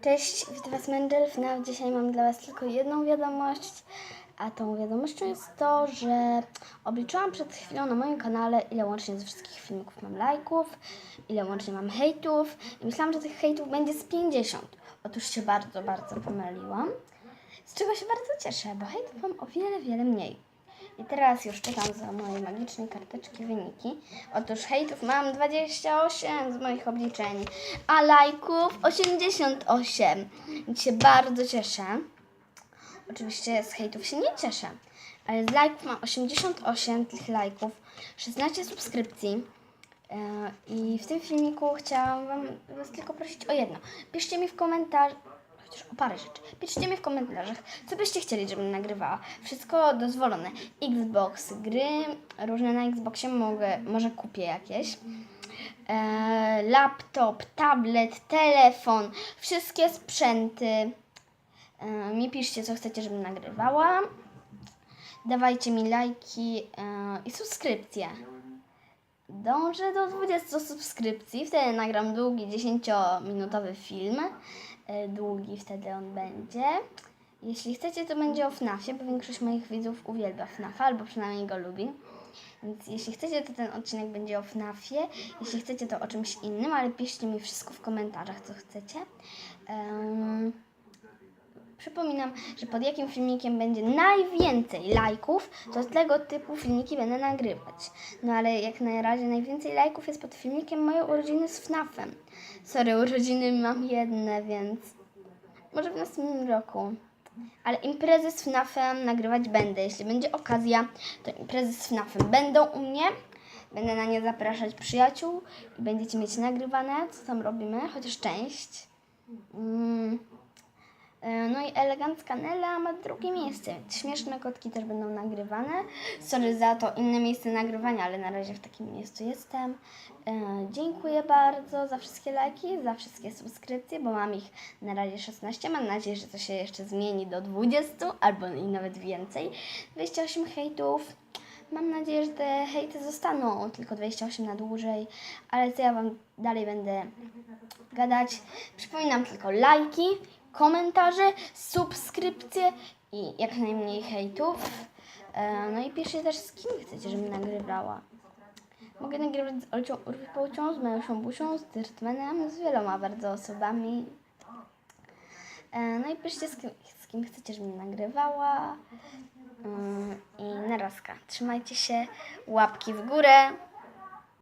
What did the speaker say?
Cześć, witam Was Mendelf. Na dzisiaj mam dla Was tylko jedną wiadomość, a tą wiadomością jest to, że obliczyłam przed chwilą na moim kanale, ile łącznie ze wszystkich filmików mam lajków, ile łącznie mam hejtów i myślałam, że tych hejtów będzie z 50. Otóż się bardzo, bardzo pomyliłam, z czego się bardzo cieszę, bo hejtów mam o wiele, wiele mniej. I teraz już czekam za mojej magicznej karteczki wyniki. Otóż hejtów mam 28 z moich obliczeń, a lajków 88. Więc się bardzo cieszę. Oczywiście z hejtów się nie cieszę, ale z lajków mam 88 tych lajków, 16 subskrypcji. E, I w tym filmiku chciałam wam, Was tylko prosić o jedno. Piszcie mi w komentarzach, chociaż o parę rzeczy. Piszcie mi w komentarzach, co byście chcieli, żebym nagrywała. Wszystko dozwolone. Xbox, gry różne na Xboxie, mogę, może kupię jakieś. E, laptop, tablet, telefon, wszystkie sprzęty. E, mi piszcie, co chcecie, żebym nagrywała. Dawajcie mi lajki e, i subskrypcje. Dążę do 20 subskrypcji, wtedy nagram długi 10-minutowy film. E, Długi wtedy on będzie. Jeśli chcecie, to będzie o FNAFie, bo większość moich widzów uwielbia FNAFa, albo przynajmniej go lubi. Więc jeśli chcecie, to ten odcinek będzie o FNAFie. Jeśli chcecie, to o czymś innym, ale piszcie mi wszystko w komentarzach, co chcecie. Em, Przypominam, że pod jakim filmikiem będzie najwięcej lajków, to tego typu filmiki będę nagrywać. No ale jak na razie najwięcej lajków jest pod filmikiem moje urodziny z FNAF-em. Sorry, urodziny mam jedne, więc może w następnym roku. Ale imprezy z FNAF-em nagrywać będę. Jeśli będzie okazja, to imprezy z FNAF-em będą u mnie. Będę na nie zapraszać przyjaciół i będziecie mieć nagrywane, co tam robimy, chociaż część. Mm. Elegancka Nela ma drugie miejsce. Śmieszne kotki też będą nagrywane. Sorry za to inne miejsce nagrywania, ale na razie w takim miejscu jestem. E, dziękuję bardzo za wszystkie lajki, za wszystkie subskrypcje, bo mam ich na razie 16. Mam nadzieję, że to się jeszcze zmieni do 20 albo i nawet więcej. 28 hejtów. Mam nadzieję, że te hejty zostaną tylko 28 na dłużej, ale co ja Wam dalej będę gadać. Przypominam tylko lajki, komentarze, subskrypcje i jak najmniej hejtów. E, No i piszcie też z kim chcecie, żebym nagrywała. Mogę nagrywać z Olcią z Majusią Busią, z Dirtmanem, z wieloma bardzo osobami. E, No i piszcie z kim, z kim chcecie, żebym nagrywała. Mm, I narazka. Trzymajcie się, łapki w górę.